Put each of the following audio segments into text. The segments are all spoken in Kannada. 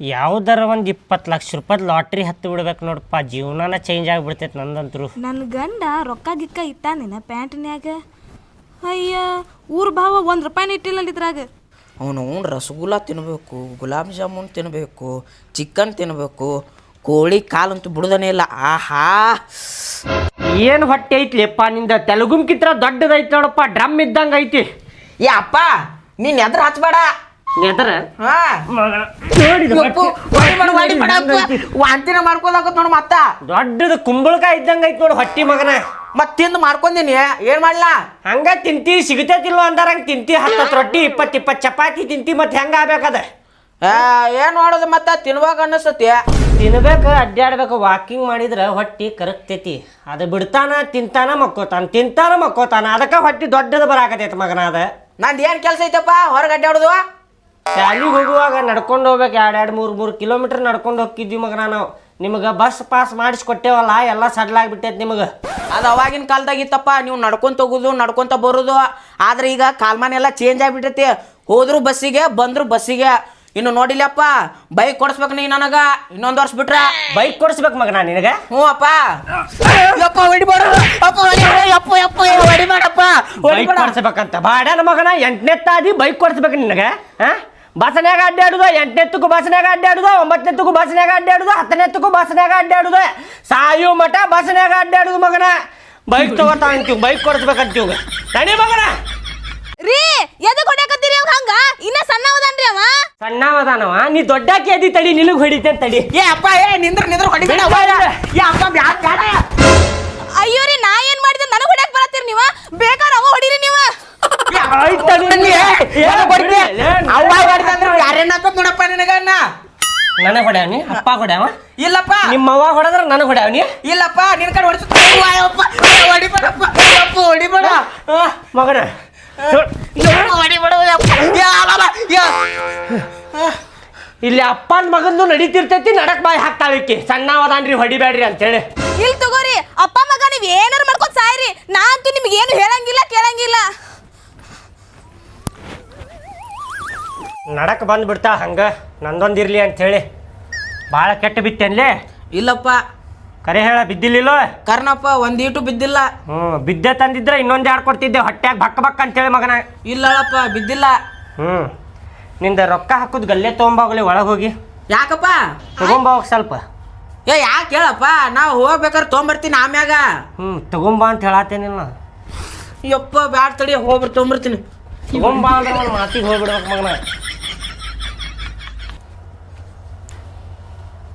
ಯಾವ್ದಾರ ಒಂದು ಇಪ್ಪತ್ತು ಲಕ್ಷ ರೂಪಾಯಿ ಲಾಟ್ರಿ ಹತ್ತು ಬಿಡ್ಬೇಕು ನೋಡಪ್ಪ ಜೀವನಾನ ಚೇಂಜ್ ಆಗಿಬಿಡ್ತೈತೆ ನಂದಂತ್ರು. ನನ್ನ ಗಂಡ ರೊಕ್ಕ ಗಿಕ್ಕ ಇಟ್ಟಾನೇನ ಪ್ಯಾಂಟ್ನ್ಯಾಗ. ಅಯ್ಯ ಊರ್ ಭಾವ ಒಂದು ರೂಪಾಯಿ ಇಟ್ಟಿಲ್ಲ ಇದ್ರಾಗ. ಅವನು ರಸಗುಲ್ಲ ತಿನ್ನಬೇಕು ಗುಲಾಬ್ ಜಾಮೂನ್ ತಿನ್ನಬೇಕು ಚಿಕನ್ ತಿನ್ನಬೇಕು ಕೋಳಿ ಕಾಲಂತೂ ಬಿಡುದನೇ ಇಲ್ಲ. ಆಹಾ! ಏನು ಹೊಟ್ಟೆ ಐತ್ಲಿಪ್ಪ ನಿಂದ ತೆಲುಗುಂಕಿತ್ರ ದೊಡ್ಡದೈತಿ ನೋಡಪ್ಪ ಡ್ರಮ್ ಇದ್ದಂಗೆ ಐತಿ. ಏ ಅಪ್ಪ ನೀನ್ ಎದ್ರ ಹಚ್ಬೇಡ ಎದರ ಹಾ. ವಾಂತಿನ ಮಾಡ್ಕೋದಾಗತ್ ನೋಡು ಮತ್ತ. ದೊಡ್ಡದು ಕುಂಬಳಕಾಯಿ ಇದ್ದಂಗ ಐತ್ ನೋಡು ಹೊಟ್ಟಿ ಮಗನ. ಮತ್ ತಿಂದು ಮಾಡ್ಕೊಂದಿನಿ. ಏನ್ ಮಾಡ್ಲಾ? ಹಂಗ ತಿಂತಿ ಸಿಗತೈತಿಲ್ವ ಅಂದಾರ ಹಂಗ ತಿಂತಿ. ಹತ್ತತ್ತು ರೊಟ್ಟಿ ಇಪ್ಪತ್ತು ಇಪ್ಪತ್ತು ಚಪಾತಿ ತಿಂತಿ ಮತ್ ಹೆಂಗ ಆಗ್ಬೇಕದ ಆ, ಏನ್ ಮಾಡೋದು ಮತ್ತ? ತಿನ್ವಾಗ ಅನ್ನಿಸ್ತತಿ. ತಿನ್ಬೇಕು ಅಡ್ಡಾಡ್ಬೇಕು ವಾಕಿಂಗ್ ಮಾಡಿದ್ರೆ ಹೊಟ್ಟಿ ಕರಗ್ತೈತಿ. ಅದು ಬಿಡ್ತಾನ ತಿಂತಾನ ಮಕ್ಕೋತಾನ ತಿಂತಾನ ಮಕ್ಕೋತಾನ. ಅದಕ್ಕೆ ಹೊಟ್ಟಿ ದೊಡ್ಡದು ಬರಾಕತೈತಿ ಮಗನ ಅದ. ನಂದ್ ಏನ್ ಕೆಲಸ ಐತಪ್ಪ? ಹೊರಗೆ ಅಡ್ಡಾಡುದು ಶಾಲಿಗೆ ಹೋಗುವಾಗ ನಡ್ಕೊಂಡು ಹೋಗ್ಬೇಕು. ಎರಡು ಎರಡು ಮೂರು ಮೂರು ಕಿಲೋಮೀಟರ್ ನಡ್ಕೊಂಡು ಹೋಗ್ತಿದ್ವಿ ಮಗ ನಾವು ನಿಮಗೆ ಬಸ್ ಪಾಸ್ ಮಾಡಿಸ್ಕೊಟ್ಟೇವಲ್ಲ ಎಲ್ಲ ಸಡ್ಲಾಗ್ಬಿಟ್ಟೈತಿ ನಿಮಗೆ. ಅದು ಅವಾಗಿನ ಕಾಲದಾಗ ಇತ್ತಪ್ಪ ನೀವು ನಡ್ಕೊಂತ ಹೋಗೋದು ನಡ್ಕೊಂತ ಬರೋದು. ಆದ್ರೆ ಈಗ ಕಾಲ್ಮಾನೆಲ್ಲ ಚೇಂಜ್ ಆಗಿಬಿಟ್ಟೈತಿ. ಹೋದ್ರು ಬಸ್ಸಿಗೆ ಬಂದ್ರು ಬಸ್ಸಿಗೆ. ಇನ್ನು ನೋಡಿಲ್ಲಪ್ಪ ಬೈಕ್ ಕೊಡಿಸ್ಬೇಕು ನೀ ನನಗ. ಇನ್ನೊಂದು ವರ್ಷ ಬಿಟ್ರ. ಬೈಕ್ ಕೊಡಿಸ್ಬೇಕು ಮಗನ ನಿನಗೆ? ಹ್ಞೂ ಅಪ್ಪ. ಯಪ್ಪ ಹೊಡಿಬೇಡ. ಅಪ್ಪ ಹೊಡಿಬೇಡ. ಯಪ್ಪ ಯಪ್ಪ ಹೊಡಿಬೇಡಪ್ಪ. ಬೈಕ್ ಹೊಡಿಬೇಡ ಕೊಡ್ಸ್ಬೇಕಂತ. ಬಾಡ್ಯಾನ ಮಗನ ಎಂಟನೇತ್ತಾದಿ ಬೈಕ್ ಕೊಡಿಸ್ಬೇಕು ನಿನಗೆ ಹಾ ಬಸ್ನ್ಯಾಗ ಅಡ್ಡಾಡುದು ಎಂಟನೆತ್ತಕ್ಕೂ ಬಸ್ನ್ಯಾಗ ಅಡ್ಡಾಡುದು ಒಂಬತ್ತನೆತ್ತಕ್ಕೂ ಬಸ್ನ್ಯಾಗ ಅಡ್ಡಾಡುದು ಹತ್ತನೆತ್ತಕ್ಕೂ ಬಸ್ನ್ಯಾಗ ಅಡ್ಡಾಡುದು ಸಾಯು ಮಠ ಬಸ್ನ್ಯಾಗ ಅಡ್ಡಾಡುದು ಮಗನ. ಬೈಕ್ ತಗೋತಾ ಅಂತೀವಿ ಬೈಕ್ ಕೊಡಿಸ್ಬೇಕಂತೀವಿ ತಡಿ ಮಗನ. ರೀ ಎದಕ್ ಹೊಡ್ಯಾಕತ್ತೀರಿ ಅವ್ ಹಂಗ? ಇನ್ನ ಸಣ್ಣ ಹೋದನ್ರಿ ಅವ? ಸಣ್ಣವದಾನವ ನೀ ದೊಡ್ಡಕ್ಕೆ ಎದಿ ತಡಿ ನಿನಗ್ ಹೊಡಿತೇನೆ ತಡಿ. ಏ ಅಪ್ಪ ಏ ನಿಂದ್ರ ನಿಂದ್ರ ಹೊಡಿಬೇಡ ಏ ಅಪ್ಪ ಬ್ಯಾಡ ಬ್ಯಾಡ. ಅಯ್ಯೋ ರೀ ನಾ ಏನ್ ಮಾಡಿದೆ? ನನಗ್ ಹೊಡ್ಯಾಕ್ ಬರತ್ತೀರಿ ನೀವ? ಬೇಕಾದ್ರ ಅವ ಹೊಡೀರಿ ನೀವ? ನನಗ್? ಹೊಡ್ಯಾವನಿ ಅಪ್ಪ ಹೊಡ್ಯಾವ? ಇಲ್ಲಪ್ಪ. ನಿಮ್ಮ ಅವ್ವ ಹೊಡೆದ್ರ ನನಗ್ ನೀ? ಇಲ್ಲಪ್ಪ ನಿನ್ ಕಡೆ ಹೊಡಿಸ. ಹೊಡಿಬೇಡಪ್ಪ. ಯಪ್ಪ ಹೊಡಿಬೇಡ. ಆ, ಮಗನ. ಇಲ್ಲಿ ಅಪ್ಪನ ಮಗಂದು ನಡೀತಿರ್ತೈತಿ ನಡಕ್ ಬಾಯಿ ಹಾಕ್ತಾಳಿಕ್ಕಿ ಸಣ್ಣವದಾನ್ರಿ ಹೊಡಿಬ್ಯಾಡ್ರಿ ಅಂತೇಳಿ. ಇಲ್ಲಿ ತಗೋರಿ ಅಪ್ಪ ಮಗ ನೀವ್ ಏನಾರು ಮಾಡ್ಕೊಂಡ್ ಸಾಯ್ರಿ. ನಾ ಅಂತೂ ನಿಮ್ಗೆ ಏನು ಹೇಳಂಗಿಲ್ಲ ಕೇಳಂಗಿಲ್ಲ. ನಡಕ್ ಬಂದ್ಬಿಡ್ತಾ ಹಂಗ. ನಂದೊಂದಿರ್ಲಿ ಅಂತೇಳಿ ಭಾಳ ಕೆಟ್ಟ ಬಿತ್ತೇನ್ಲೇ? ಇಲ್ಲಪ್ಪ. ಕರೆ ಹೇಳ ಬಿದ್ದಿಲ್ಲಿಲ್ಲೋ? ಕರ್ನಪ್ಪ ಒಂದೀಟು ಬಿದ್ದಿಲ್ಲ. ಹ್ಞೂ ಬಿದ್ದೆ ತಂದಿದ್ರೆ ಇನ್ನೊಂದು ಎರಡು ಕೊಡ್ತಿದ್ದೆ? ಹೊಟ್ಯಾಗ ಬಕ್ಕ ಬಕ್ಕ ಅಂತೇಳಿ ಮಗನ. ಇಲ್ಲಪ್ಪ ಬಿದ್ದಿಲ್ಲ. ಹ್ಞೂ ನಿಂದ ರೊಕ್ಕ ಹಾಕುದ್ ಗಲ್ಲೆ ತೊಗೊಂಬೋಗ್ಲಿ ಒಳಗೆ ಹೋಗಿ. ಯಾಕಪ್ಪ? ತಗೊಂಬೋಗ್ ಸ್ವಲ್ಪ. ಏ ಯಾಕೆ ಹೇಳಪ್ಪ? ನಾವು ಹೋಗ್ಬೇಕಾದ್ರೆ ತೊಗೊಂಬರ್ತೀನಿ ಆಮ್ಯಾಗ. ಹ್ಞೂ ತಗೊಂಬಾ ಅಂತ ಹೇಳತ್ತೇನಿಲ್ಲ ಯಪ್ಪ ಬ್ಯಾಡ ತಡಿ ಹೋಗ್ಬಿಡ್ತೀನಿ ತೊಗೊಂಬರ್ತೀನಿ. ತಗೊಂಬಾ ಅಂದ್ರೆ ಮಾತಿಗೆ ಹೋಗ್ಬಿಡ್ಬೇಕು ಮಗನ.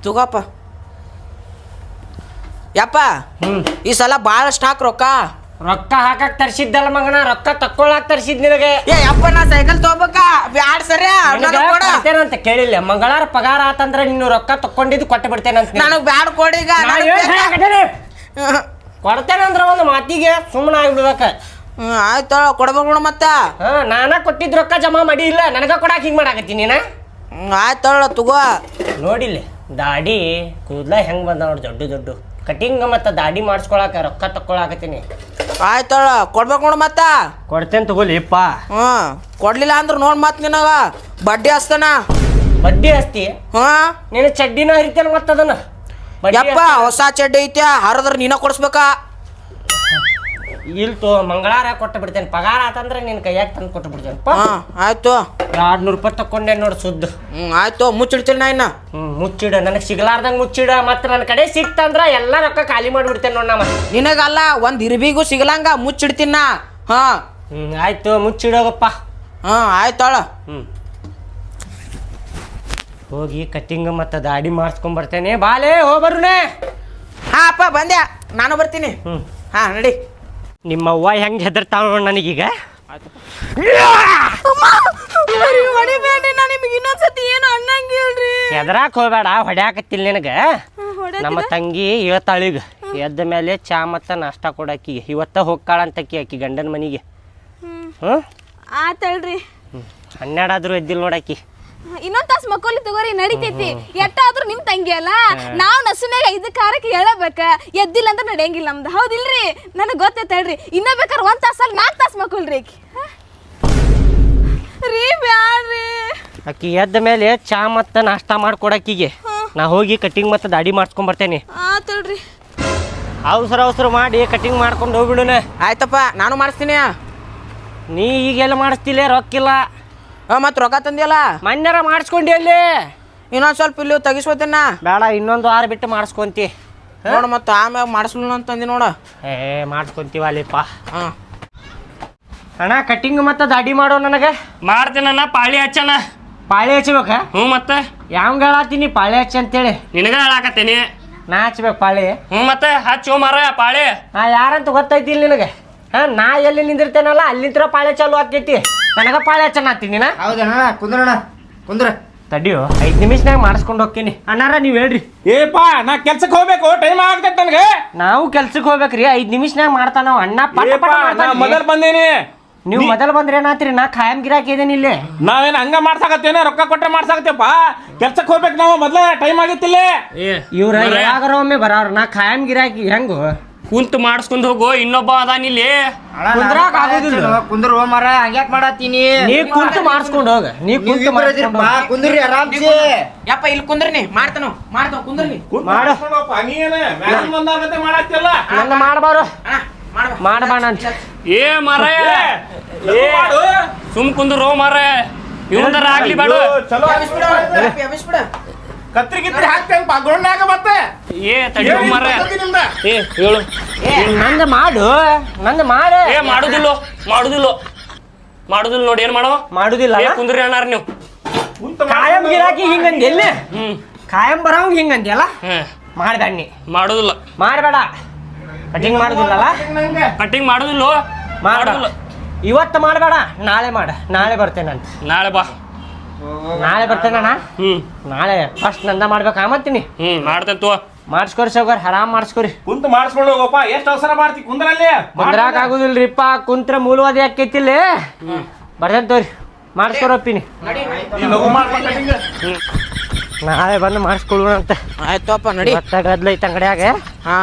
ತಗೋಪ್ಪ. ಯಪ್ಪ ಹ್ಞೂ ಈ ಸಲ ಭಾಳ ಸ್ಟಾಕ್ ರೊಕ್ಕ. ರೊಕ್ಕ ಹಾಕಕ್ ತರ್ಸಿದ್ದಲ್ಲ ಮಗನ ರೊಕ್ಕ ತಕ್ಕೊಳಕ್ ತರ್ಸಿದ್ ನಿನಗೆ. ಏ ಯಪ್ಪ ನಾ ಸೈಕಲ್ ತಗೋಬೇಕ? ಬ್ಯಾಡ್ ಸರಿ ಅಂತ ಕೇಳಿಲ್ಲ. ಮಂಗಳಾರ ಪಗಾರ ಆತಂದ್ರೆ ನೀನು ರೊಕ್ಕ ತಕ್ಕೊಂಡಿದ್ದು ಕೊಟ್ಟು ಬಿಡ್ತೇನಂತ ನನಗ್ ಬ್ಯಾಡ್ ಕೊಡೀಗ ಕೊಡ್ತೇನಂದ್ರ ಒಂದು ಮಾತಿಗೆ ಸುಮ್ಮನೆ ಆಗ್ಬಿಡ್ಬೇಕ ಆಯ್ತು ಕೊಡ್ಬೇಕು ಮತ್ತೆ. ಹಾ ನಾನ ಕೊಟ್ಟಿದ್ ರೊಕ್ಕ ಜಮಾ ಮಾಡಿ ಇಲ್ಲ. ನನಗ ಕೊಡಾಕ ಹಿಂಗ್ ಮಾಡಾಕತ್ತೀನಿ ನೀನ? ಹ್ಮ್, ಆಯ್ತು ತಗೋ. ನೋಡಿಲ್ಲ ದಾಡಿ ಕೂದ್ಲ ಹೆಂಗ್ ಬಂದ ನೋಡಿ ದೊಡ್ಡ ದೊಡ್ಡ. ಕಟಿಂಗ್ ಮತ್ತು ದಾಡಿ ಮಾಡಿಸ್ಕೊಳಕ ರೊಕ್ಕ ತಕ್ಕೊಳಕತ್ತೀನಿ. ಆಯ್ತು ಕೊಡ್ಬೇಕು ನೋಡು ಮತ್ತ. ಕೊಡ್ತೇನೆ ತಗೋಲಿಪ್ಪ ಹ್ಞೂ ಕೊಡ್ಲಿಲ್ಲ ಅಂದ್ರೆ ನೋಡ್ ಮತ್ತೆ ನಿನಗ. ಬಡ್ಡಿ ಹಸ್ತಾನ ಬಡ್ಡಿ ಹಸ್ತಿ ಹಾಂ. ನೀನು ಚಡ್ಡಿನ ಹರಿತೇನೆ ಮತ್ತದನ್ನ ಯಪ್ಪ ಹೊಸ ಚಡ್ಡಿ ಐತೆ ಹರಿದ್ರೆ ನೀನ ಕೊಡಿಸ್ಬೇಕ? ಇಲ್ ತೋ ಮಂಗಳಾರ ಕೊಟ್ಟು ಬಿಡ್ತೇನೆ ಪಗಾರ ಆತಂದ್ರೆ ನಿನ್ನ ಕೈಯಾಗ ತಂದು ಕೊಟ್ಟು ಬಿಡ್ತೇನೆ ಆಯ್ತು. ಎರಡ್ ನೂರು ರೂಪಾಯಿ ತಕೊಂಡೆ ನೋಡು ಸುದ್ದು. ಹ್ಮ್ ಆಯ್ತು. ಮುಚ್ಚಿಡ್ತೀನಿ ನಾ ಇನ್ನ? ಮುಚ್ಚಿಡ. ನನಗೆ ಸಿಗ್ಲಾರ್ದಂಗೆ ಮುಚ್ಚಿಡ. ಮತ್ತೆ ನನ್ನ ಕಡೆ ಸಿಕ್ತಂದ್ರ ಎಲ್ಲ ರೊಕ್ಕ ಖಾಲಿ ಮಾಡಿಬಿಡ್ತೇನೆ ನೋಡ್ ನಮ್ಮ ನಿನಗಲ್ಲ ಒಂದ್ ಇರ್ಬಿಗೂ ಸಿಗಲಂಗ ಮುಚ್ಚಿಡ್ತೀನ ಹಾ. ಹ್ಮ್ ಆಯ್ತು. ಮುಚ್ಚಿಡೋಗಪ್ಪ ಹಾ ಆಯ್ತಾಳ ಹ್ಮ್. ಹೋಗಿ ಕಟ್ಟಿಂಗ್ ಮತ್ತು ದಾಡಿ ಮಾಡಿಸ್ಕೊಂಡ್ ಬರ್ತೇನೆ. ಬಾಲೆ ಹೋಗ್ಬರ್ನೆ ಹಾ ಅಪ್ಪ ಬಂದೆ ನಾನು ಬರ್ತೀನಿ. ಹ್ಮ್. ಹಾ ನಡಿ. ನಿಮ್ಮ ಅವ್ವ ಹೆಂಗ್ ಹೆದರ್ತಾವ ನೋಡ್ ನನಗೀಗ? ಹೆದರಾಕ್ ಹೋಗ್ಬೇಡ ಹೊಡ್ಯಾಕತ್ತಿಲ್ಲ ನಿನಗ. ನಮ್ಮ ತಂಗಿ ಇವತ್ತಾಳೀಗ ಎದ್ದ ಮೇಲೆ ಚಾ ಮತ್ತು ನಾಷ್ಟ ಕೊಡಾಕಿ ಇವತ್ತ ಹೋಗ್ಕಾಳಂತಕಿ ಆಕಿ ಗಂಡನ ಮನೆಗೆ. ಹ್ಞೂ ಆತಳ್ರಿ. ಹನ್ನೆರಡಾದ್ರೂ ಎದ್ದಿಲ್ಲ ನೋಡಾಕಿ ಇನ್ನೊಂದ್ ತಾಸ್ ಮಕ್ಕೋಲಿ ತಗೋರಿ ನಡಿತೈತಿ. ಎಟ್ಟಾದ್ರೂ ನಿಮ್ ತಂಗಿ ಅಲ್ಲ? ನಾವ್ ನಸುನಾಗ ಐದು ಕಾರಕ್ಕೆ ಹೇಳಬೇಕ. ಎದ್ದಿಲ್ಲ ಅಂದ್ರೆ ನಡೆಯಂಗಿಲ್ಲ ನಮ್ದು. ಹೌದಿಲ್ರಿ? ನನಗ್ ಗೊತ್ತೈತೆ ಹೇಳ್ರಿ. ಇನ್ನ ಬೇಕಾದ್ರೆ ಒಂದ್ ತಾಸಲ್ಲಿ ನಾಲ್ಕು ತಾಸು ಮಕ್ಕೊಲ್ರಿ ಆಕಿ? ರೀ ಬ್ಯಾಡ್ರಿ. ಆಕಿ ಎದ್ದ ಮೇಲೆ ಚಾ ಮತ್ತು ನಾಷ್ಟಾ ಮಾಡ್ಕೊಡಕ್ಕಿಗೆ ನಾ ಹೋಗಿ ಕಟಿಂಗ್ ಮತ್ತು ದಾಡಿ ಮಾಡ್ಸ್ಕೊಂಡ್ ಬರ್ತೇನೆ. ಅವಸರ ಅವಸರ ಮಾಡಿ ಕಟಿಂಗ್ ಮಾಡ್ಕೊಂಡು ಹೋಗ್ಬಿಡುನ. ಆಯ್ತಪ್ಪ ನಾನು ಮಾಡಿಸ್ತೀನಿ. ನೀ ಈಗೆಲ್ಲ ಮಾಡಿಸ್ತಿಲ್ಲ ರೊಕ್ಕಿಲ್ಲ. ಮತ್ತು ರೊಕ್ಕ ತಂದಿಲ್ಲ ಮನ್ಯಾರ ಮಾಡಿಸ್ಕೊಂಡಿ ಅಲ್ಲಿ. ಇನ್ನೊಂದು ಸ್ವಲ್ಪ ಇಲ್ಲಿ ತೆಗಿಸ್ಕೊತೀನ? ಬೇಡ ಇನ್ನೊಂದು ವಾರ ಬಿಟ್ಟು ಮಾಡಿಸ್ಕೊಂತಿ. ನೋಡು ಮತ್ತೆ ಆಮ್ಯಾಗ ಮಾಡಿಸ್ಲಿಲ್ಲ ಅಂತಂದಿ ನೋಡು. ಏ ಮಾಡಿಸ್ಕೊಂತೀವ ಅಲ್ಲಿಪ್ಪ. ಹಾಂ. ಅಣ್ಣ ಕಟಿಂಗ್ ಮತ್ತೆ ದಾಡಿ ಮಾಡೋ ನನಗೆ. ಮಾಡ್ತೀನಣ್ಣ ಪಾಳಿ ಹಚ್ಚಣ ಪಾಳಿ ಹಚ್ಬೇಕ? ಹ್ಞೂ ಮತ್ತೆ. ಯಾವಂಗ ಹೇಳತ್ತೀನಿ? ಪಾಳಿ ಹಚ್ಚ ಅಂತೇಳಿ. ನಿನಗ ಹೇಳಾಕತ್ತೀನಿ. ನಾ ಹಚ್ಬೇಕು ಪಾಳಿ. ಹ್ಞೂ ಮತ್ತೆ ಹಚ್ಚು ಮಾರ ಪಾಳಿ. ನಾ ಯಾರಂತ ಗೊತ್ತೈತಿ ಇಲ್ಲ ನಿನಗೆ. ಹಾ ನಾ ಎಲ್ಲಿ ನಿಂದಿರ್ತೇನಲ್ಲ ಅಲ್ಲಿಂತ್ರ ಪಾಳೆ ಚಾಲು ಆಗ್ತೈತಿ. ನನಗ ಪಾಳೆ ಚೆನ್ನಾಗ್ತೀನಿ ನಾ ಹೌದಣ್ಣ ಕುಂದ್ರಣ್ಣ ಕುಂದ್ರ. ತಡಿಯೋ ಐದು ನಿಮಿಷನಾಗ ಮಾಡಿಸ್ಕೊಂಡು ಹೋಗ್ತೀನಿ. ಅಣ್ಣಾರ ನೀವು ಹೇಳ್ರಿ. ಏಪ ನಾ ಕೆಲ್ಸಕ್ಕೆ ಹೋಗ್ಬೇಕು ಟೈಮ್ ಆಗ್ತೈತೆ ನನಗೆ. ನಾವು ಕೆಲ್ಸಕ್ಕೆ ಹೋಗ್ಬೇಕ್ರಿ ಐದು ನಿಮಿಷನಾಗ ಮಾಡ್ತಾನ ನಾವು ಅಣ್ಣ ಪಟ ಪಟ ನಾ ಮಾಡ್ತಾನ್ರಿ. ಮೊದಲ್ ಬಂದೇನಿ. ನೀವು ಮೊದಲು ಬಂದ್ರೆ ಏನಾತ್ರಿ? ನಾ ಖಾಯಂ ಗಿರಾಕ್ ಇದೇನಿ ಇಲ್ಲಿ. ನಾವೇನ್ ಹಂಗ ಮಾಡ್ಸಾಕತ್ತೇನೆ? ರೊಕ್ಕ ಕೊಟ್ಟರೆ ಮಾಡ್ಸಾಕತ್ತೇಪ್ಪ. ಕೆಲ್ಸಕ್ಕೆ ಹೋಗ್ಬೇಕು ನಾವು ಮೊದ್ಲ ಟೈಮ್ ಆಗಿತ್ತಿಲ್ಲ. ಇವ್ರ ಯಾವಾಗ ಯಾವಾಗಾರ ಒಮ್ಮೆ ಬರೋರು ನಾ ಖಾಯಂ ಗಿರಾಕಿ ಹೆಂಗು? ಕುಂತು ಮಾಡಿಸ್ಕೊಂಡು ಹೋಗು ಇನ್ನೊಬ್ಬ ಅದಾನ ಇಲ್ಲಿ. ಕುಂದ್ರಾಕ್ ಆಗೋದಿಲ್ಲ. ಕುಂದ್ರ ಮರ ಹಂಗ್ಯಾಕ್ ಮಾಡತ್ತೀನಿ? ನೀ ಕುಂತು ಮಾಡಿಸ್ಕೊಂಡು ಹೋಗ. ನೀ ಕುಂತು ಮಾಡಿಸ್ಕೊಂಡು ಹೋಗ್. ಕುಂದ್ರಿ ಆರಾಮ್ಸಿ. ಯಪ್ಪ ಇಲ್ಲಿ ಕುಂದ್ರನಿ ಮಾಡ್ತಾನು ಮಾಡ್ತಾವ ಕುಂದ್ರನಿ. ಮಾಡು. ನನ್ನ ಮಾಡಬಾರು. ಮಾಡ್ಬಾ ಅಂತ ಏ ಮರ ಏ ಸುಮ್ ಕುಂದ್ರು ಮರ ಇವಂದ್ರ ಆಗ್ಲಿ ಬಾಡು. ಚಲೋ ಎಬ್ಬಿಸ್ಬಿಡು, ಯಪ್ಪಿ, ಎಬ್ಬಿಸ್ಬಿಡು. ಕತ್ರಿ ಗಿತ್ರಿ ಹಾಕ್ತೇನಪ್ಪ ಗೋಣ್ಣಾಗ ಮತ್ತೆ. ಏ ತಡಿ ಮರ ಏ ಹೇಳು. ನಂದ ಮಾಡು. ನಂದು ಮಾಡು. ಏ ಮಾಡುದಿಲ್ಲ ಮಾಡುದಿಲ್ಲ. ಮಾಡುದಿಲ್ಲ ನೋಡಿ ಏನ್ ಮಾಡೋ ಮಾಡುದಿಲ್ಲ ಏ ಕುಂದ್ರಿ ಅಣ್ಣಾರ ನೀವು. ಕಾಯಂ ಗಿರಾಕಿ ಹಿಂಗಂದಿ ಎಲ್ಲಿ? ಹ್ಮ್. ಕಾಯಂ ಬರೋಂಗ್ ಹಿಂಗಂದಿಯಲ್ಲ ಹ್ಮ್ ಮಾಡ್ದಣ್ಣಿ ಮಾಡುದಿಲ್ಲ. ಮಾಡಬೇಡ. ಕಟಿಂಗ್ ಮಾಡುದಿಲ್ಲಲ್ಲ ಕಟಿಂಗ್ ಕಟ್ಟಿಂಗ್ ಮಾಡುದಿಲ್ಲ? ಮಾಡ. ಮಾಡುದಿಲ್ಲ. ಇವತ್ತು ಮಾಡಬೇಡ ನಾಳೆ ಮಾಡ. ನಾಳೆ ಬರ್ತೇನೆ ನಾಳೆ ಬಾ. ನಾಳೆ ಬರ್ತೇನಣ್ಣ ಹ್ಮ್. ನಾಳೆ ಫಸ್ಟ್ ನಂದ ಮಾಡ್ಬೇಕು. ಆಮತ್ತೀನಿ ಹ್ಮ್ ಮಾಡ್ತೇನೆ ತೋ ಮಾಡಿಸ್ಕೊರಿ ಸೌಕರ್ ಆರಾಮ್ ಮಾಡಿಸ್ಕೊರಿ. ಕುಂತ ಮಾಡಿಸ್ಕೊಂಡು ಹೋಗಪ್ಪ. ಎಷ್ಟು ಅವಸರ ಮಾಡ್ತಿ? ಕುಂದ್ರಲ್ಲಿ. ಕುಂದ್ರಾಕ್ ಆಗುದಿಲ್ರಿಪ್ಪ. ಕುಂತ್ರ ಮೂಲವಾದಿ ಹಾಕೈತಿಲ್ಲ ಬರ್ತೇನೆ ತೋರಿ. ಮಾಡಿಸ್ಕೊರಪ್ಪಿನಿ. ನಾಳೆ ಬಂದು ಮಾಡಿಸ್ಕೊಳ್ಳೋಣ ಅಂತ ಆಯ್ತಪ್ಪ ನಡಿ. ಗದ್ಲೈತೆ ಅಂಗಡಿಯಾಗ. ಹಾ.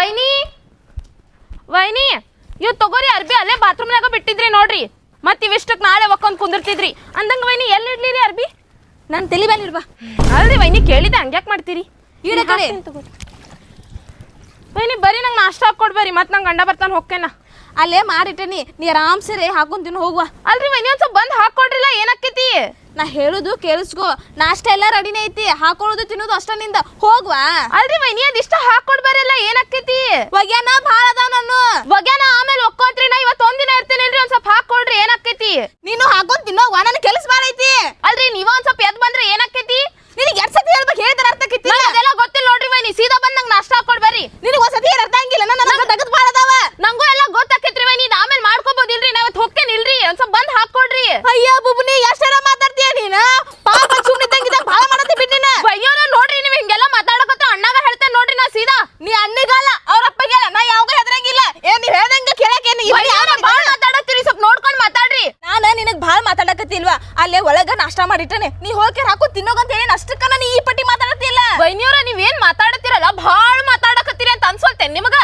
ವೈನಿ? ವೈನಿ ಇವ್ ತಗೋರಿ ಅರ್ಬಿ ಅಲ್ಲೇ ಬಾತ್ರೂಮ್ನಾಗ ಬಿಟ್ಟಿದ್ರಿ ನೋಡ್ರಿ. ಮತ್ತೆ ಇವಿಷ್ಟಕ್ಕೆ ನಾಳೆ ಒಕ್ಕೊಂಡ್ ಕುಂದಿರ್ತಿದ್ರಿ. ಅಂದಂಗ ವೈನಿ ಎಲ್ಲಿ ಇಡ್ಲಿರಿ ಅರ್ಬಿ? ನಾನು ತಲಿ ಮೇಲೆ ಅಲ್ರಿ ವೈನಿ ಕೇಳಿದೆ ಹಂಗ್ಯಾಕ್ ಮಾಡ್ತೀರಿ? ಈಡ ಕಡೆ. ವೈನಿ ಬರೀ ನಂಗೆ ನಾಷ್ಟ ಹಾಕೊಡ್ಬೇರಿ ಮತ್ತೆ ನಂಗೆ ಗಂಡ ಬರ್ತಾನೆ ಹೋಗ್ಕೇನ ಅಲ್ಲೇ ಮಾಡಿಟ್ಟೇನಿ. ನೀ ಆರಾಮ್ಸೆ ರೇ ಹಾಕೊಂಡ್ ತಿನ್ನು ಹೋಗುವ. ಅಲ್ರಿ ವೈನಿ ಒಂದ್ ಸ್ವಲ್ಪ ಬಂದ್ ಹಾಕೊಡ್ರಿಲ್ಲ ಏನಾಕೈತಿ ನಾ ಹೇಳುದು ಕೇಳಿಸ್ಕೋ. ನಾಷ್ಟ ಎಲ್ಲ ರೆಡಿನೇ ಐತಿ. ಹಾಕೊಳ್ಳೋದು ತಿನ್ನೋದು ಅಷ್ಟ ನಿಂದ. ಹೋಗ್ವಾ. ಅಲ್ರಿ ವೈನಿ ಅದಿಷ್ಟ ಹಾಕೊಡ್ಬಾರಲ್ಲ ಏನಾಕೈತಿ ಒಗ್ಯಾನ ಭಾಳ ಅದ ನಾನು ಒಗ್ಯಾನ ಆಮೇಲೆ ಒಕ್ಕೊಂತ್ರಿ ನಾ ಇವತ್ತು ಒಂದಿನ ಇರ್ತೇನಿಲ್ರಿ ಒಂದ್ ಸ್ವಲ್ಪ ಹಾಕೊಡ್ರಿ ಏನಾಕೈತಿ ನೀನು ಹಾಕೊಂಡ್ ತಿನ್ನೋವ ನನ್ನ ಕೆಲಸ ಮಾಡೈತಿ ಅಲ್ರಿ ನೀವ ಒಂದ್ ಸ್ವಲ್ಪ ಎದ್ ಬಂದ್ರೆ ಏನಾಕೈತಿ ನಿನಗೆ ಎರಡ್ ಸತಿ ಹೇಳ್ಬೇಕು ಹೇಳಿದ್ರೆ ಅರ್ಥ ಅದೆಲ್ಲ ಗೊತ್ತಿಲ್ಲ ನೋಡ್ರಿ ಮನಿ ಸೀದಾ ಬಂದ್ ನಂಗೆ ನಾಷ್ಟ ಹಾಕೊಡ್ಬಾರಿ ನಿನಗೆ ಒಂದ್ ಸತಿ ಏನ್ ಅರ್ಥ ಆಗಿಲ್ಲ ನನ್ನ ತಗದ್ ಭಾಳ ಅದಾವ ನಂಗೂ ಎಲ್ಲ ಗೊತ್ತಾಕೈತ್ರಿ ವೈನಿ ಇದು ಆಮೇಲೆ ಮಾಡ್ಕೋಬೋದಿಲ್ರಿ ನಾವ್ ಹೊಕ್ಕೇನ್ ಇಲ್ರಿ ಒಂದ್ ಸ್ವಲ್ಪ ಬಂದ್ ಹಾಕೊಡ್ರಿ ಅಯ್ಯ ಬುಬ್ನಿ ಎಷ್ಟರ ಮಾತಾಡ್ತೀಯ ನೀನ ಪಾಪ ಸುಮ್ಮನಿದ್ದಂಗಿದ್ದ ಭಾಳ ಮಾಡತ್ತಿ ಬಿಟ್ಟಿನ ಅಯ್ಯೋನ ನೋಡ್ರಿ ನೀವು ಹಿಂಗೆಲ್ಲ ಮಾತಾಡಕತ್ತ ಅಣ್ಣಗ ಹೇಳ್ತೇನೆ ನೋಡ್ರಿ ನಾ ಸೀದಾ ನೀ ಅಣ್ಣಿಗಲ್ಲ ಅವ್ರ ಅಪ್ಪಗೆಲ್ಲ ನಾ ಯಾವಾಗ ಹೆದರಂಗಿಲ್ಲ ಏ ನೀವ್ ಹೇಳ್ದಂಗ ಕೇಳಕ್ಕೆ ನೀ ಭಾಳ ಮಾತಾಡತ್ತೀರಿ ಸ್ವಲ್ಪ ನೋಡ್ಕೊಂಡ್ ಮಾತಾಡ್ರಿ ನಾನ ನಿನಗ್ ಭಾಳ ಮಾತಾಡಕತ್ತಿಲ್ವಾ ಅಲ್ಲೇ ಒಳಗ ನಾಷ್ಟ ಮಾಡಿಟ್ಟನೆ ನೀ ಹೋಗಿ ಹಾಕು ತಿನ್ನೋಗಂತ ಹೇಳಿ ಅಷ್ಟಕ್ಕ ನೀ ಈ ಪಟ್ಟಿ ಮಾತಾಡತ್ತಿಲ್ಲ ನೀವೇನ್ ನೀವ್ ಏನ್ ಮಾತಾಡತ್ತೀರಲ್ಲ ಭಾಳ ಮಾತಾಡಕತ್ತೀರಿ ಅಂತ ಅನ್ಸೋಲ್ತೇನ್ ನಿಮಗ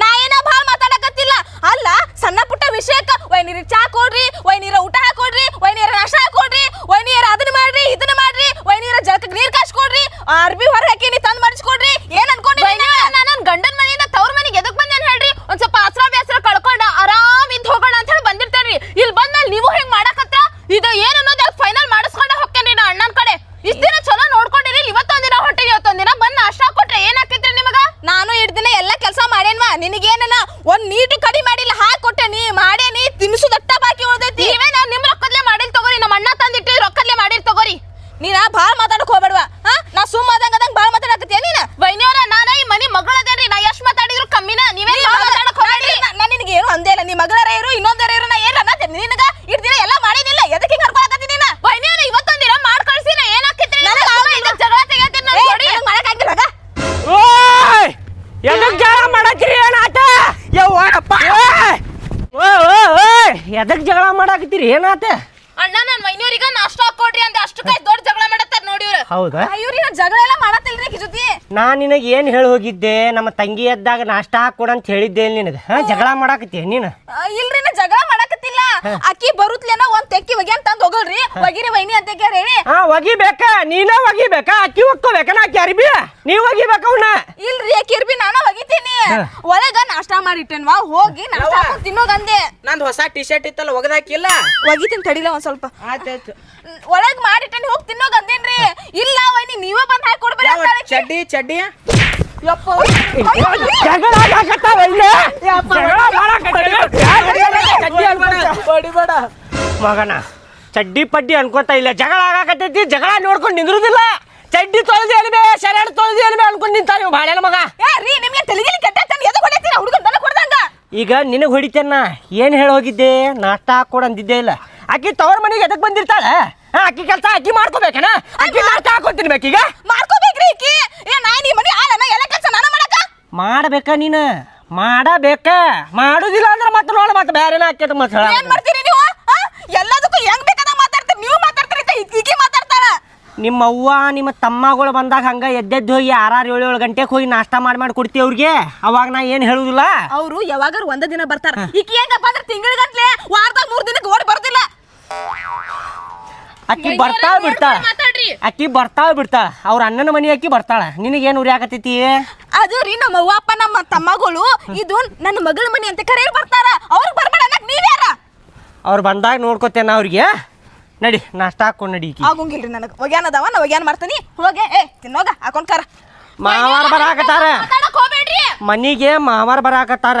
ನಾ ಏನ ಭಾಳ ಮಾತಾಡಕತ್ತಿಲ್ಲ ಅಲ್ಲ ಸಣ್ಣ ಪುಟ್ಟ ವಿಷಯಕ್ಕ ವೈನೀರ ಚಾ ಕೊಡ್ರಿ ವೈನೀರ ಊಟ ಹಾಕೊಡ್ರಿ ವೈನೀರ ನಾಷ್ಟ ಹಾಕೊಡ್ರಿ ವೈನೀರ ಅದನ್ನ ಮಾಡ್ರಿ ಇದನ್ನ ಮಾಡ್ರಿ ವೈನೀರ ಜಳಕಕ್ಕೆ ನೀರ್ ಕಾಸ್ಕೊಡ್ರಿ ಅರ್ಬಿ ಹೊರ ಹಾಕಿನಿ ತಂದ್ ಮಾಡಿಸ್ಕೊಡ್ರಿ ಏನ್ ಅನ್ಕೊಂಡ್ರಿ ನನ್ನ ಗಂಡನ ಮನೆಯಿಂದ ತವ್ರ ಮನೆಗೆ ಎದಕ್ ಬಂದೇನ್ ಹೇಳ್ರಿ ಒಂದ್ ಸ್ವಲ್ಪ ಆಸರ ಬ್ಯಾಸರ ಕಳ್ಕೊಂಡ ಆರಾಮ್ ಇದ್ ಹೋಗೋಣ ಅಂತ ಹೇಳಿ ಬಂದಿರ್ತೇನ್ರಿ ಇಲ್ಲಿ ಬಂದ್ಮೇಲೆ ನೀವು ಹಿಂಗ್ ಮಾಡಕತ್ರ ಇದು ಏನ್ ಅನ್ನೋದು ಫೈನಲ್ ಮಾಡಿಸ್ಕೊಂಡ ಹೋಗ್ತೇನ್ರಿ ನಾ ಅಣ್ಣನ್ ಕಡೆ ಇಷ್ಟ ದಿನ ಚಲೋ ನೋಡ್ಕೊಂಡಿರಿ ಇವತ್ತೊಂದಿನ ಹೊಟ್ಟೆಗೆ ಇವತ್ತೊಂದಿನ ಬಂದ್ ನಾಷ್ಟ ಕೊಟ್ರೆ ಏನಾಕೈತ್ರಿ ನಿಮಗ ನಾನು ಇಡ್ದಿನ ಎಲ್ಲ ಕೆಲಸ ಮಾಡೇನ್ವಾ ನಿನಗೇನನ ಒಂದ್ ನೀಟು ಕಡಿ ಮಾಡಿಲ್ಲ ಹಾಕೊಟ್ಟೆ ನೀ ಮಾಡೇನಿ ತಿನ್ಸುದಟ್ಟ ಬಾಕಿ ಉಳ್ದೈತಿ ನೀವೇನ್ ಎದಕ್ ಜಗಳ ಮಾಡಾಕತ್ತೀರಿ ಏನಾತ? ಅಣ್ಣ ನನ್ನ ಮೈನೂರಿಗ ನಾಷ್ಟ ಹಾಕೊಡ್ರಿ ಅಂತ ಅಷ್ಟಕ್ಕೆ ದೊಡ್ಡ ಜಗಳ ಮಾಡತ್ತಾರ ನೋಡಿ ಹೌದಾ ಇವ್ರಿ ನಾ ಜಗಳ ಎಲ್ಲ ಮಾಡತ್ತಿಲ್ರಿ ಆಕಿ ಜೊತೆ ನಾ ನಿನಗೆ ಏನು ಹೇಳಿ ಹೋಗಿದ್ದೆ? ನಮ್ಮ ತಂಗಿ ಎದ್ದಾಗ ನಾಷ್ಟ ಹಾಕೊಡ ಅಂತ ಹೇಳಿದ್ದೆ ನಿನಗೆ. ಹಾ ಜಗಳ ಮಾಡಾಕತ್ತಿ ನೀನು? ಆ, ಇಲ್ರಿ ನಾ ಜಗಳ ಮಾಡಕತ್ತಿಲ್ಲ. ಅಕ್ಕಿ ಬರುತ್ಲೇನ ಒಂದ್ ತೆಕ್ಕಿ ಹೊಗೆ ತಂದ್ ಹೋಗಲ್ರಿ. ಒಗಿರಿ ವೈನಿ ಅಂತ ಕೇಳಿ ಹಾ ಒಗಿಬೇಕ? ನೀನ ಒಗಿಬೇಕ? ಅಕ್ಕಿ ಒಕ್ಕೋಬೇಕ? ನಾ ಅಕ್ಕಿ ಅರ್ಬಿ. ನೀವ್ ಒಗಿಬೇಕ ಅವನ್ನ ಇಲ್ರಿ ಅಕ್ಕಿರ್ಬಿ ನಾನ ಒಗಿತೀನಿ. ಒಳಗ ನಾಷ್ಟ ಮಾಡಿಟ್ಟೇನ್ವಾ ಹೋಗಿ ನಾಷ್ಟ ಹಾಕೊಂಡ್ ತಿನ್ನೋಗಂದೆ ನಂದು ಹೊಸ ಟಿ ಶರ್ಟ್ ಇತ್ತಲ್ಲ ಒಗದಾಕಿಲ್ಲ? ಒಗಿತೀನಿ ತಡಿಲ ಒಂದ್ ಸ್ವಲ್ಪ. ಆಯ್ತಾಯ್ತು ಒಳಗ್ ಮಾಡಿಟ್ಟು ಹೋಗಿ ತಿನ್ನೋಗಂದೇನ್ರಿ ಇಲ್ಲ ವೈನಿ ನೀವೇ ಬಂದ್ ಹಾಕಿ ಕೊಡ್ಬೇಡಿ ಯಾವ ಚಡ್ಡಿ ಚಡ್ಡಿ ಯಪ್ಪ. ಜಗಳ ಆಗಾಕತ್ತಾವ ಇಲ್ಲೇ. ಜಗಳ. ಹೊಡಿಬೇಡ. ಮಗನ ಚಡ್ಡಿ ಪಡ್ಡಿ ಅನ್ಕೋತ ಇಲ್ಲ. ಜಗಳ ಆಗಾಕತ್ತೈತಿ. ಜಗಳ ನೋಡ್ಕೊಂಡು ನಿಂದ್ರುದಿಲ್ಲ. ಚಡ್ಡಿ ತೊಳೆದು ಅಲ್ಲಿ ಶರಣ ತೊಳೆದು ಅಲ್ಲಿ ಅನ್ಕೊಂಡು ನಿಂತ ನೀವು ಬಾಳೆನ ಮಗ. ಏ ರೀ ನಿಮ್ಗೆ ತಲೆಗಿಲಿ ಕೆಟ್ಟ ಎದು ಹೊಡಿತೀರ ಹುಡುಗನ್ ತಲೆ ಕೊಡ್ದಂಗ. ಈಗ ನಿನಗೆ ಹೊಡಿತೇನ? ಏನು ಹೇಳೋಗಿದ್ದೆ? ಹೋಗಿದ್ದೆ ನಾಷ್ಟ ಅಂದಿದ್ದೆ ಇಲ್ಲ. ಆಕಿ ತವ್ರ ಮನೆಗೆ ಎದಕ್ ಬಂದಿರ್ತಾಳೆ? ಆಕಿ ಅಕ್ಕಿ ಕೆಲಸ ಅಕ್ಕಿ ಮಾಡ್ಕೋಬೇಕನ? ಅಕ್ಕಿ ನಾಷ್ಟ ಹಾಕೊಂಡ್ ಬೇಕೀಗ ಮಾಡ್ಕೋಬೇಕ್ರಿ ಈಕಿ ಏ ನಾ ನೀ ಮನೆ ಆಳನ ಎಲ್ಲ ಕೆಲಸ ನಾನು ಮಾಡಕ ಮಾಡಬೇಕ ನೀನು? ಮಾಡಬೇಕ? ಮಾಡುದಿಲ್ಲ ಅಂದ್ರೆ ಮತ್ತೆ ನೋಡ ಮತ್ತೆ ಬೇರೆನ ಹಾಕ್ಯದ ಮತ್ತೆ ಏನ್ ಮಾಡ್ತೀರಿ ನೀವು? ಆ? ಎಲ್ಲದಕ್ಕೂ ಹೆಂಗ್ ಬೇಕಾದ ಮಾತಾಡ್ತೀರಿ? ನೀವು ಮಾತಾಡ್ತೀರಿ ಅಂತ ಈಕಿ- ಈಕಿ ಮಾತಾಡ್ತಾಳ. ನಿಮ್ಮ ಅವ್ವ ನಿಮ್ಮ ತಮ್ಮಗಳು ಬಂದಾಗ ಹಂಗ ಎದ್ದೆದ್ದು ಹೋಗಿ ಆರಾರು ಏಳು ಏಳು ಗಂಟೆಗೆ ಹೋಗಿ ನಾಷ್ಟ ಮಾಡಿ ಮಾಡಿ ಕೊಡ್ತೀವಿ ಅವ್ರಿಗೆ? ಅವಾಗ ನಾ ಏನು ಹೇಳುದಿಲ್ಲ? ಅವರು ಯಾವಾಗ ಒಂದ ದಿನ ಬರ್ತಾರ. ಈಕಿ ಹೆಂಗಪ್ಪ ಅಂದ್ರೆ ತಿಂಗಳಿಗಂಟ್ಲೆ ವಾರದಾಗ ಮೂರ್ ದಿನಕ್ಕೆ ಓಡಿ ಬರ್ದಿಲ್ಲ. ಅಕ್ಕಿ ಬರ್ತಾಳ ಬಿಡ್ತಾಳ. ಅಕ್ಕಿ ಬರ್ತಾಳ ಬಿಡ್ತಾಳ. ಅವ್ರ ಅಣ್ಣನ ಮನೆ ಅಕ್ಕಿ ಬರ್ತಾಳ. ನಿನಗೇನು ಉರಿ ಆಗತೈತಿ ಅದು ರೀ ನಮ್ಮ ಅವ್ವ ಅಪ್ಪ ನಮ್ಮ ತಮ್ಮಗಳು ಇದು ನನ್ನ ಮಗಳ ಮನಿ ಅಂತ ಕರೆಯಲ್ ಬರ್ತಾರ. ಅವ್ರಿಗೆ ಬರ್ಬೇಡ ಅನ್ನಕ್ ನೀವ್ಯಾರ ಅವ್ರು ಬಂದಾಗ ನೋಡ್ಕೋತೇನ ಅವ್ರಿಗೆ. ನಡಿ ನಾಷ್ಟ ಹಾಕೊಂಡು ನಡಿ ಈಕಿ. ಆಗುಂಗಿಲ್ರಿ ನನಗೆ. ಒಗ್ಯಾನ ಅದಾವ ನಾ ಒಗ್ಯಾನ ಮಾಡ್ತೀನಿ. ಹೋಗೆ ಏ ತಿನ್ನೋಗ ಹಾಕೊಂಡ್ ಕರ. ಮಾವಾರ ಬರಾಕತ್ತಾರ. ಮಾತಾಡಕ್ ಮನಿಗೆ ಮಾವಾರ ಬರಾಕತ್ತಾರ.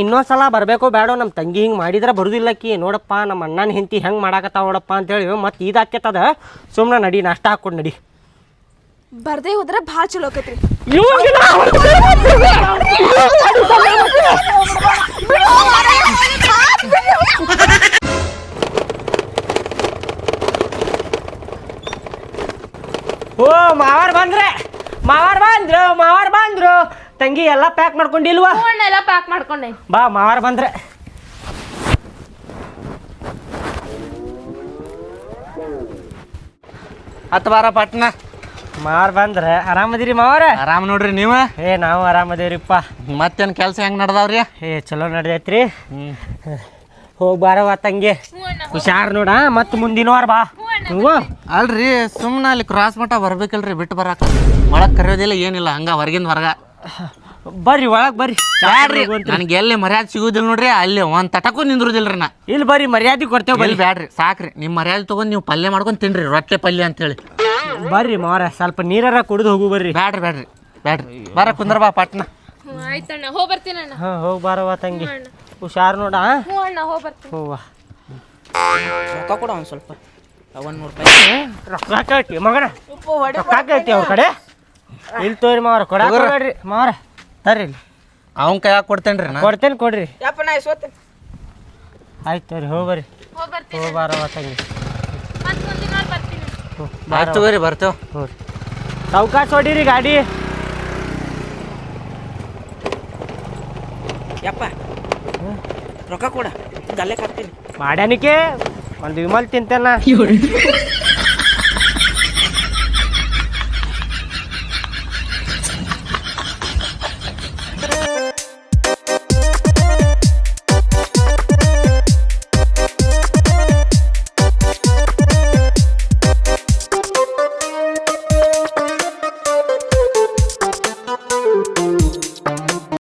ಇನ್ನೊಂದು ಸಲ ಬರಬೇಕು ಬೇಡೋ ನಮ್ಮ ತಂಗಿ ಹಿಂಗೆ ಮಾಡಿದ್ರೆ ಬರುದಿಲ್ಲಕ್ಕಿ. ನೋಡಪ್ಪ ನಮ್ಮ ಅಣ್ಣನ ಹೆಂಡತಿ ಹೆಂಗೆ ಮಾಡಾಕತ್ತಾವ ನೋಡಪ್ಪ ಅಂತೇಳಿ ಮತ್ತೆ ಇದಾಕೇತದ ಸುಮ್ಮನೆ ನಡಿ ನಾಷ್ಟ ಹಾಕ್ಕೊಂಡು ನಡಿ. ಬರ್ದೇ ಹೋದ್ರೆ ಭಾಳ ಚಲೋ ಆಕೈತ್ರಿ. ಓ ಮಾವಾರ್ ಬಂದ್ರೆ ಮಾವಾರ ಬಂದ್ರು ಮಾವಾರ ಬಂದ್ರು. ತಂಗಿ ಎಲ್ಲ ಪ್ಯಾಕ್ ಮಾಡ್ಕೊಂಡಿಲ್ವಾ? ಎಲ್ಲ ಪ್ಯಾಕ್ ಮಾಡ್ಕೊಂಡೆ. ಬಾ ಮಾರ ಬಂದ್ರೆ. ಹತ್ತು ಬಾರ ಪಟ್ನ. ಮಾವಾರ ಬಂದ್ರೆ ಆರಾಮದಿರಿ ಮಾವಾರ? ಆರಾಮ್ ನೋಡ್ರಿ ನೀವ? ಏ ನಾವು ಆರಾಮದೇವ್ರಿಪ್ಪ. ಮತ್ತೇನ್ ಕೆಲ್ಸ ಹೆಂಗ್ ನಡ್ದಾವ್ರಿ? ಏ ಚಲೋ ನಡ್ದೈತ್ರಿ. ಹೋಗಿ ಬಾರವ ತಂಗಿ. ಹುಷಾರ್ ನೋಡ ಮತ್ ಮುಂದಿನ ವಾರ ಬಾ ಹ್ಞೂ ಅಲ್ರಿ ಸುಮ್ನ ಅಲ್ಲಿ ಕ್ರಾಸ್ ಮಟ್ಟ ಬರ್ಬೇಕಲ್ರಿ ಬಿಟ್ಟು ಬರಾಕ. ಒಳಗ್ ಕರೆಯೋದಿಲ್ಲ ಏನಿಲ್ಲ ಹಂಗ ಹೊರಗಿಂದ ಹೊರಗ. ಬರ್ರಿ ಒಳಗೆ ಬರ್ರಿ. ಬ್ಯಾಡ್ರಿ. ನನಗೆ ಎಲ್ಲಿ ಮರ್ಯಾದೆ ಸಿಗುದಿಲ್ಲ ನೋಡ್ರಿ ಅಲ್ಲಿ ಒಂದ್ ತಟಕ್ಕೂ ನಿಂದ್ರುದಿಲ್ರಿ ನಾ. ಇಲ್ಲಿ ಬರ್ರಿ ಮರ್ಯಾದೆ ಕೊಡ್ತೇವೆ ಬರ್ರಿ. ಬ್ಯಾಡ್ರಿ ಸಾಕ್ರಿ. ನಿಮ್ ಮರ್ಯಾದೆ ತಗೊಂಡ್ ನೀವು ಪಲ್ಯ ಮಾಡ್ಕೊಂಡ್ ತಿನ್ರಿ ರೊಟ್ಟೆ ಪಲ್ಯ ಅಂತೇಳಿ. ಬರ್ರಿ ಮಾರ ಸ್ವಲ್ಪ ನೀರಾರ ಕುಡಿದು ಹೋಗು ಬರ್ರಿ. ಬ್ಯಾಡ್ರಿ ಬ್ಯಾಡ್ರಿ ಬ್ಯಾಡ್ರಿ. ಬರ ಕುಂದ್ರ ಬಾ ಪಟ್ನ. ಆಯ್ತಣ್ಣ ಹೋಗಿ ಬರ್ತೀನಿ ಅಣ್ಣ. ಹಾ ಹೋಗಿ ಬಾರವ್ವ ತಂಗಿ. ಹುಷಾರು ನೋಡ ಹ್ಞೂ ಅಣ್ಣ ಹೋಗಿ ಬರ್ತೀನಿ. ಹೂವ ರೊಕ್ಕ ಕೊಡ ಒಂದ್ ಸ್ವಲ್ಪ. ಒಂದ್ ನೂರು ರೂಪಾಯಿ ರೊಕ್ಕ ಕೇಳ್ತಿ ಮಗನ ರೊಕ್ಕ ಕೇಳ್ತಿ ಅವ್ರ ಕಡೆ. ಇಲ್ಲಿ ತೋರಿ ಮಾರ ಕೊಡ್ರಿ ಮಾವಾರ ತರ್ರಿ ಇಲ್ಲಿ. ಅವನ್ ಕೈಯಾಗ ಕೊಡ್ತೇನ್ರಿ ನಾ. ಕೊಡ್ತೇನೆ ಕೊಡ್ರಿ. ಯಪ್ಪ ನಾ ಇಸ್ಕೊತೀನಿ ಆಯ್ತು ತೋರಿ ಹೋಗಿ ಬರ್ರಿ. ಹೋಗಿ ಬರ್ತೀನಿ. ಹೋಗಿ ಬಾರವ್ವ ತಂಗಿ. ಆಯ್ತು ತಗೋರಿ ಬರ್ತೇವ್. ಹ್ಞೂ ಸಾವ್ಕಾಶ ಹೊಡೀರಿ ಗಾಡಿ. ಯಪ್ಪ ರೊಕ್ಕ ಕೊಡ. ಗಲ್ಲೆಕ್ ಹಾಕ್ತೀನಿ. ಮಾಡ್ಯಾನಿಕೆ? ಒಂದು ವಿಮಲ್ ತಿಂತೇನ